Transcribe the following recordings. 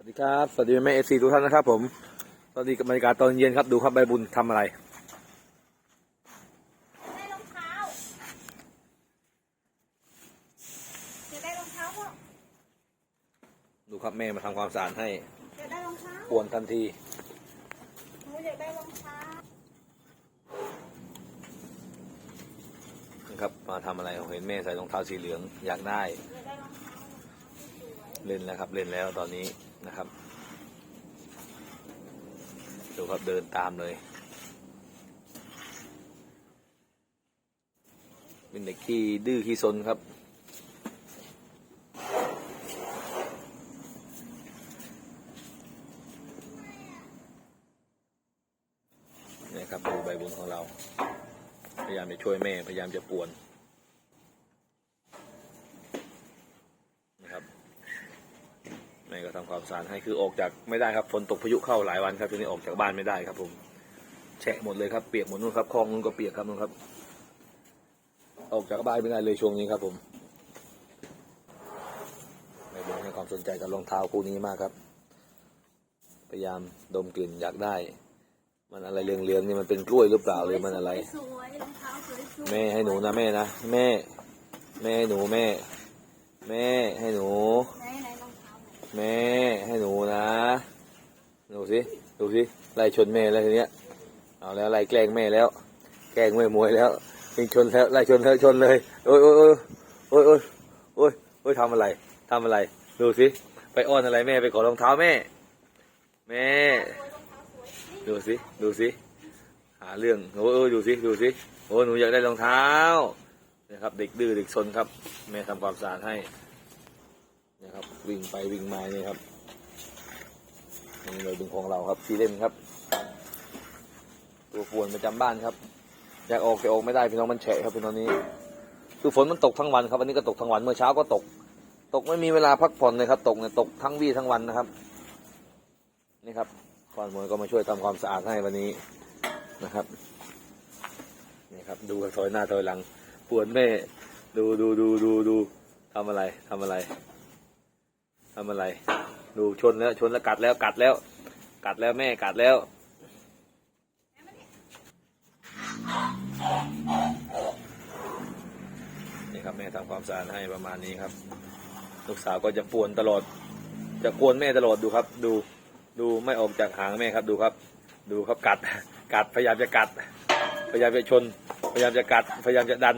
วัสดีครับ สวัสดีแม่เอซีทุกท่านนะครับผม สวัสดีกับบรรยากาศตอนเย็นครับ ดูครับใบบุญทำอะไรได้รองเท้าจะได้รองเท้าพ่อดูครับแม่มาทำความสะอาดให้จะได้รองเท้าปวนทันทีหนูอยากได้รองเท้านะครับมาทำอะไรเห็นแม่ใส่รองเท้าสีเหลืองอยากได้อยากได้รองเท้าเล่นแล้วครับเล่นแล้วตอนนี้ นะครับ ดูครับเดินตามเลยเป็นเด็กขี้ดื้อขี้ซนครับ นี่ครับดูใบบุญของเรา พยายามจะช่วยแม่ พยายามจะป่วนนะครับ แม่ก็ ทำความสะอาดให้คือออกจากไม่ได้ครับฝนตกพายุเข้าหลายวันครับทีนี้ออกจากบ้านไม่ได้ครับผมแฉะหมดเลยครับเปียกหมดนู่นครับคลองนู่นก็เปียกครับนู่นครับ ออกจากบ้านไม่ได้เลยช่วงนี้ครับผมแม่บอกให้ความสนใจกับรองเท้าคู่นี้มากครับ พยายามดมกลิ่นอยากได้ มันอะไรเหลืองๆนี่มันเป็นกล้วยหรือเปล่าหรือมันอะไร สวยๆรองเท้าสวยๆแม่ให้หนูนะแม่นะแม่ แม่ให้หนูแม่ แม่ให้หนู ไหนไหนรองเท้าไหน แม่ให้หนูนะดู สิดูสิไล่ชนแม่แล้วทีเนี้ยเอาแล้วไล่แกล้งแม่แล้ว แกล้งแม่มวยแล้วยิงชนแล้วไล่ชนแล้วชนเลยโอ้ยโอ้ยโอ้ยโอ้ยโอ้ยโอ้ยโอ้ยทำอะไรทำอะไร ดูสิไปอ้อนอะไรแม่ไปขอรองเท้าแม่ แม่ ดูสิดูสิหาเรื่องโอ้ยโอ้ยดูสิดูสิโอ้ยหนูอยากได้รองเท้านะครับ เด็กดื้อเด็กซนครับ แม่ทำความสะอาดให้นะครับวิ่งไปวิ่งมาเนี่ยครับ นี่เลยดึงของเราครับที่เล่นครับ ตัวป่วนประจำบ้านครับอยากออกแต่ออกไม่ได้พี่น้องมันแฉะครับพี่น้องนี้ คือฝนมันตกทั้งวันครับวันนี้ก็ตกทั้งวันเมื่อเช้าก็ตก ตกไม่มีเวลาพักผ่อนเลยครับ ตกเนี่ยตกทั้งวี่ทั้งวันนะครับ นี่ครับควานมวยก็มาช่วยทำความสะอาดให้วันนี้นะครับนี่ครับ ดูถอยหน้าถอยหลังปวนแม่ ดูดูดูดูดูทำอะไรทำอะไรทำอะไร ดูชนแล้วชนแล้วกัดแล้วกัดแล้ว กัดแล้วแม่กัดแล้ว นี่ครับแม่ทำความสะอาดให้ประมาณนี้ครับ ลูกสาวก็จะป่วนตลอด จะกวนแม่ตลอดดูครับ ดูดูไม่ออกจากหางแม่ครับดูครับ ดูครับกัด กัดพยายามจะกัด พยายามจะชน พยายามจะกัด พยายามจะดัน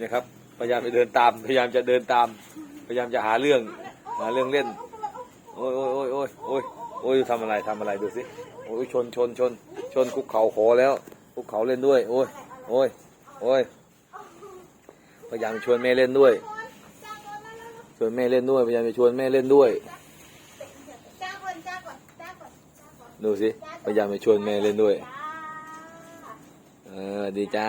นี่ครับ พยายามจะเดินตาม พยายามจะเดินตาม พยายามจะหาเรื่องหาเรื่องเล่น โอ้ยโอ้ยโอ้ยโอ้ยโอ้ยโอ้ยทำอะไรทำอะไรดูสิโอ้ยชนชนชนชนคุกเข่าขอแล้วคุกเข่าเล่นด้วย โอ้ยโอ้ยโอ้ยพยายามชวนแม่เล่นด้วยชวนแม่เล่นด้วยพยายามจะชวนแม่เล่นด้วยดูสิพยายามจะชวนแม่เล่นด้วยเออดีจ้า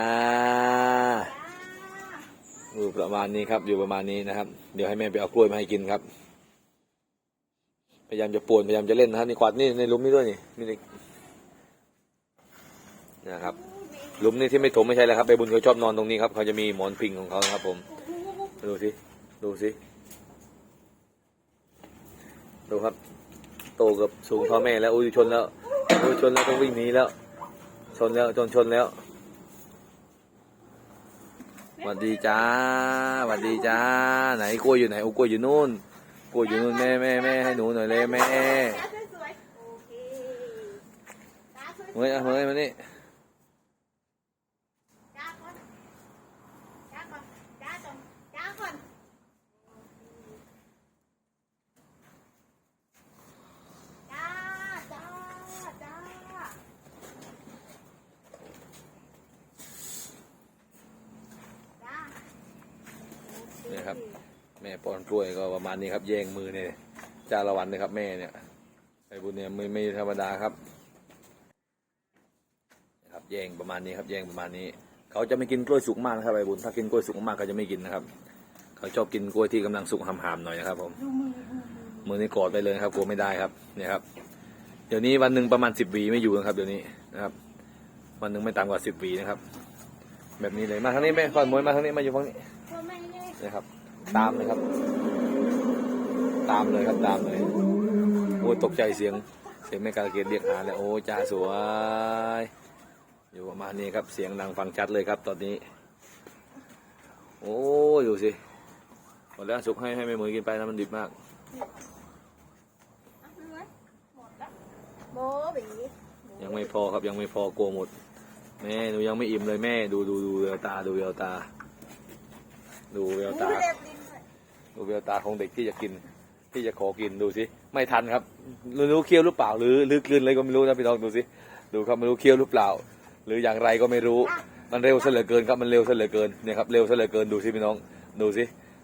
อยู่ประมาณนี้ครับอยู่ประมาณนี้นะครับ เดี๋ยวให้แม่ไปเอากล้วยมาให้กินครับ พยายามจะป่วนพยายามจะเล่นนะครับนี่กวาดนี่ในลุมนี่ด้วยนี่มีเด็กนะครับลุมนี่ที่ไม่ถมไม่ใช่แล้วครับใบบุญเขาชอบนอนตรงนี้ครับเขาจะมีหมอนพิงของเขาครับ ผมดูสิดูสิดูครับ โตเกับสูงเท่าแม่แล้วอุ้ยชนแล้วอุ้ยชนแล้วต้องวิ่งหนีแล้ว ชนแล้วชนชนแล้วสวัสดีจ้าสวัสดีจ้า ไหนกล้วยอยู่ไหนโอ้กล้วยอยู่นู่น กล้วยอยู่นู่นแม่แม่แม่ให้หนูหน่อยเลยแม่สวยๆโอเคจ้าสวยๆเฮ้ยเอาเฮ้ยมานี่จ้าก่อนจ้าก่อนจ้าก่อนจ้าก่อนจ้าจ้าจ้าจ้า เนี่ยครับ แม่ป้อนกล้วยก็ประมาณนี้ครับ แย่งมือเนี่ยจ้าละวันนะครับ แม่เนี่ยไอ้บุญเนี่ยไม่ไม่ธรรมดาครับนะครับแย่งประมาณนี้ครับแย่งประมาณนี้ เขาจะไม่กินกล้วยสุกมากนะครับไอ้บุญถ้ากินกล้วยสุกมากเขาจะไม่กินนะครับ เขาชอบกินกล้วยที่กำลังสุกหำๆหน่อยนะครับผมดูมือดูมือมือนี่กอดไปเลยนะครับกลัวไม่ได้ครับเนี่ยครับ เดี๋ยวนี้วันหนึ่งประมาณสิบวีไม่อยู่นะครับเดี๋ยวนี้นะครับ วันหนึ่งไม่ต่ำกว่าสิบวีนะครับ แบบนี้เลยมาทางนี้แม่ขอนมวยมาทางนี้มาอยู่ฝั่งนี้พ่อแม่เนี่ยนะครับ ตามเลยครับ ตามเลยครับตามเลยโอ้ยตกใจเสียง เสียงแม่กาลเกตเรียกหาแล้วโอ้ยจ้าสวย อยู่ประมาณนี้ครับเสียงดังฟังชัดเลยครับ ตอนนี้ โอ้ยดูสิหมดแล้วสุกให้ให้แม่มือกินไปนะมันดิบมากเอาเลยหมดแล้วโบบียังไม่พอครับยังไม่พอกลัวหมด แม่หนูยังไม่อิ่มเลยแม่ ดูดูดูแววตาดูแววตา ดูแววตา ดูแววตาของเด็กที่จะกิน ที่จะขอกินดูสิ ไม่ทันครับไม่รู้เคี้ยวหรือเปล่า หรือหรือกลืนอะไรก็ไม่รู้นะพี่น้องดูสิ ดูครับไม่รู้เคี้ยวหรือเปล่า หรืออย่างไรก็ไม่รู้ มันเร็วซะเหลือเกินครับ มันเร็วซะเหลือเกิน เนี่ยครับ เร็วซะเหลือเกิน ดูสิพี่น้อง ดูสิ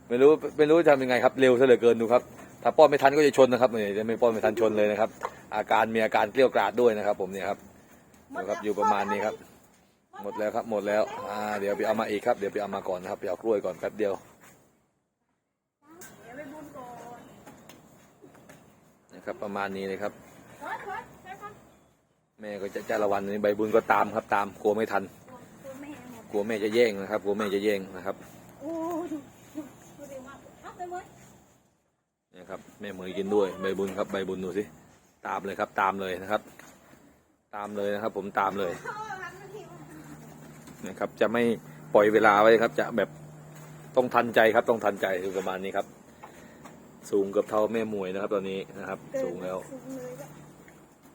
ไม่รู้ ไม่รู้จะทำยังไงครับ เร็วซะเหลือเกิน ดูครับ ถ้าป้อนไม่ทันก็จะชนนะครับเนี่ยจะไม่ป้อนไม่ทันชนเลยนะครับ อาการมีอาการเกลี้ยวกราดด้วยนะครับ ผมเนี่ยครับดูครับ อยู่ประมาณนี้ครับ หมดแล้วครับหมดแล้วอ่าเดี๋ยวไปเอามาอีกครับเดี๋ยวไปเอามาก่อนนะครับไปเอากล้วยก่อนแป๊บเดียวเดี๋ยวไปบุญก่อนนะครับประมาณนี้เลยครับ แม่ก็จะจ้าละวันนี้ใบบุญก็ตามครับตามกลัวไม่ทัน กลัวแม่จะแย่งนะครับ กลัวแม่จะแย่งนะครับนี่ครับแม่เหมยกินด้วยใบบุญครับใบบุญดูสิตามเลยครับตามเลยนะครับ ตามเลยนะครับ ผมตามเลย นมาทีนะครับ จะไม่ปล่อยเวลาไว้ครับ จะแบบต้องทันใจครับ ต้องทันใจคือประมาณนี้ครับ สูงเกับเท่าแม่มวยนะครับ ตอนนี้นะครับ สูงแล้วสูงเลยก็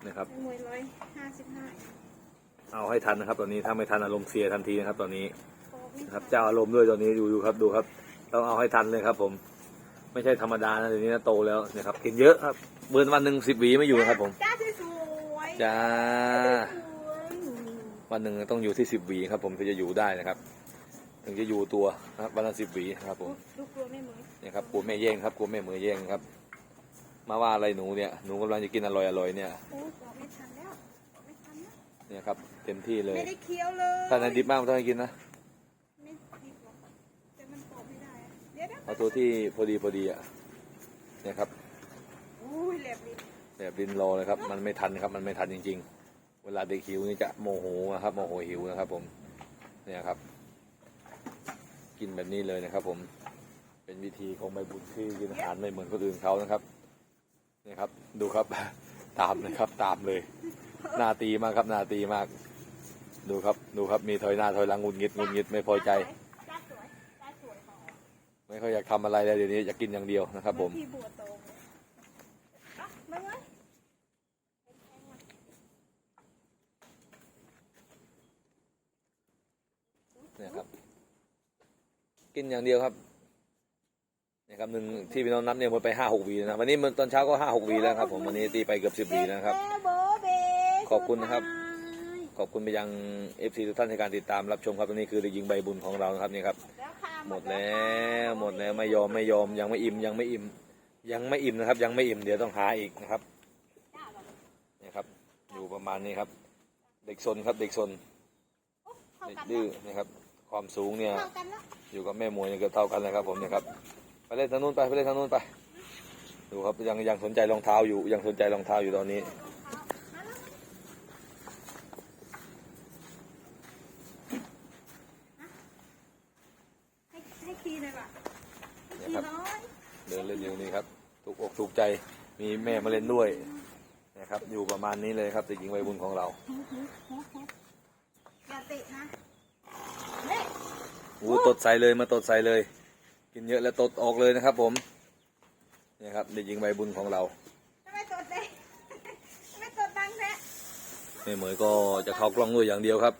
นะครับมวยร้อยห้าสิบห้าเอาให้ทันนะครับ ตอนนี้ถ้าไม่ทันอารมณ์เสียทันทีนะครับ ตอนนี้โอ้ไม่นะครับเจ้าอารมณ์ด้วยตอนนี้ดูดูครับดูครับต้องเอาให้ทันเลยครับ ผม ไม่ใช่ธรรมดานะเดี๋ยวนี้นะโตแล้วนะครับกินเยอะครับเบิร์นวันหนึ่งสิบหวีไม่อยู่นะครับผมจ้าสวยจ้าส วยวันหนึ่งต้องอยู่ที่สิบหวีครับ ผมถึงจะอยู่ได้นะครับ ถึงจะอยู่ตัวนะครับวันละสิบหวีครับผมลูกกลัวไม่เหมือนเนี่ยครับกลัวแม่แย่งครับกลัวแม่มือแย่งครับ มาว่าอะไรหนูเนี่ยหนูกำลังจะกินอร่อยอร่อยเนี่ยโอ้กลัวไม่ทันแล้วกลัวไม่ทันแล้วเนี่ยครับ เต็มที่เลยไม่ได้เคี้ยวเลยถ้านันดิบมากไม่ต้องให้กินนะไม่ดิบหรอกแต่มันกรอบไม่ได้อะเดี๋ยวนะเอาตัวที่พอดีพอดีอะเนี่ยครับอุ้ยแหลบลิ้นแบบดินรอเลยครับ มันไม่ทันครับ มันไม่ทันจริง ๆ เวลาเด็กหิวนี่จะโมโหนะครับโมโหหิวนะครับ ผมเนี่ยครับ กินแบบนี้เลยนะครับ ผมเป็นวิธีของใบบุญที่กินอาหารไม่เหมือนคนอื่นเขานะครับเนี่ยครับ ดูครับ ตามเลยครับ ตามเลยหน้าตีมากครับหน้าตีมาก ดูครับดูครับมีถอยหน้าถอยหลังหงุดหงิดหงุดหงิดไม่พอใจจ้าสวยจ้าสวยพอไม่ค่อยอยากทำอะไรเลยเดี๋ยวนี้อยากกินอย่างเดียวนะครับ ผมที่บัวโตเลยอะมาเลย เนี่ยครับ กินอย่างเดียวครับเนี่ยครับหนึ่งที่พี่น้องนับเนี่ยหมดไปห้าหกวีนะวันนี้มันตอนเช้าก็ห้าหกวีแล้วครับ ผมวันนี้ตีไปเกือบสิบวีนะครับ ขอบคุณนะครับ ขอบคุณไปยังเอฟซีทุกท่านในการติดตามรับชมครับตอนนี้คือเด็กยิงใบบุญของเรานะครับนี่ครับ หมดแล้วหมดแล้วไม่ยอมไม่ยอมยังไม่อิ่มยังไม่อิ่ม ยังไม่อิ่มนะครับ ยังไม่อิ่มเดี๋ยวต้องหาอีกนะครับเนี่ครับ อยู่ประมาณนี้ครับ เด็กซนครับเด็กซนโอ้เท่าเด็กกันดื้อนะครับ ความสูงเนี่ยเท่ากันแล้วอยู่กับแม่มวยเนี่ยเกือบเท่ากันเลยครับ ผมเนี่ยครับไปเล่นทางนู้นไปไปเล่นทางนู้นไป ดูครับยังยังสนใจรองเท้าอยู่ยังสนใจรองเท้าอยู่ตอนนี้มาแล้วให้ให้คีย์หน่อยว่ะให้คีย์น้อยเดินเล่นอยู่นี่ครับถูกอกถูกใจมีแม่มาเล่นด้วยนะครับ อยู่ประมาณนี้เลยครับเด็กหญิงวัยบุญของเราอย่าตินะเล่ อู้ตดใส่เลยมาตดใส่เลย กินเยอะแล้วตดออกเลยนะครับ ผมเนี่ยครับเด็กหญิงวัยบุญของเราทำไมตดเลยทำไมตดดังแท้แม่เหมยก็จะเข้ากล้องด้วยอย่างเดียวครับ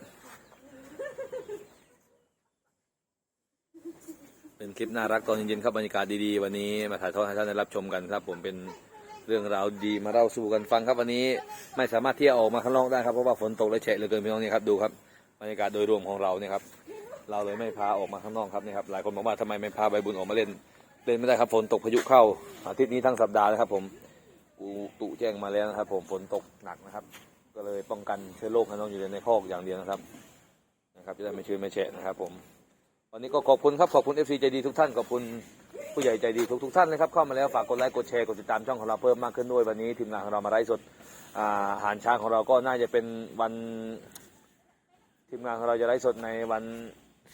เป็นคลิปน่ารักตอนเย็นๆครับบรรยากาศดีๆ วันนี้มาถ่ายทอดให้ท่านได้รับชมกันครับ ผมเป็นเรื่องราวดีมาเล่าสู่กันฟังครับวันนี้ไม่สามารถที่จะออกมาข้างนอกได้ครับเพราะว่าฝนตกและแฉะเหลยเกินพี่น้องนี่ครับดูครับบรรยากาศโดยรวมของเราเนี่ยครับ เราเลยไม่พาออกมาข้างนอกครับนี่ครับหลายคนบอกว่าทำไมไม่พาใบบุญออกมาเล่น เล่นไม่ได้ครับฝนตกพายุเข้าอาทิตย์นี้ทั้งสัปดาห์นะครับผมอุตุแจ้งมาแล้วนะครับ ผมฝนตกหนักนะครับ ก็เลยป้องกันเชื้อโรคให้น้องอยู่ในคอกอย่างเดียวนะครับนะครับจะได้ไม่ชื้นไม่แฉะนะครับผมวันนี้ก็ขอบคุณครับขอบคุณเอฟซีใจดีทุกท่านขอบคุณผู้ใหญ่ใจดีทุกทุกท่านนะครับเข้ามาแล้วฝากกดไลค์กดแชร์กดติดตามช่องของเราเพิ่มมากขึ้นด้วยวันนี้ทีมงานของเรามาไลฟ์สดอาอาหารช้างของเราก็น่าจะเป็นวันทีมงานของเราจะไลฟ์สดในวัน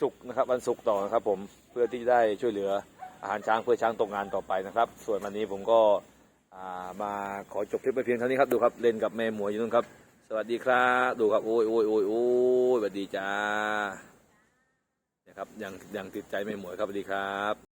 ศุกร์นะครับวันศุกร์ต่อนะครับผมเพื่อที่จะได้ช่วยเหลืออาหารช้างเพื่อช้างตกงานต่อไปนะครับ ส่วนวันนี้ผมก็ามาขอจบคลิปไปเพียงเท่านี้ครับดูครับเล่นกับแม่หมวยอยู่นู่นครับ สวัสดีครับดูครับโอ้ยโอ้ยโอ้ยโอ้ยสวัสดีจ้านะครับยังยังติดใจแม่หมวยครับสวัสดีครับ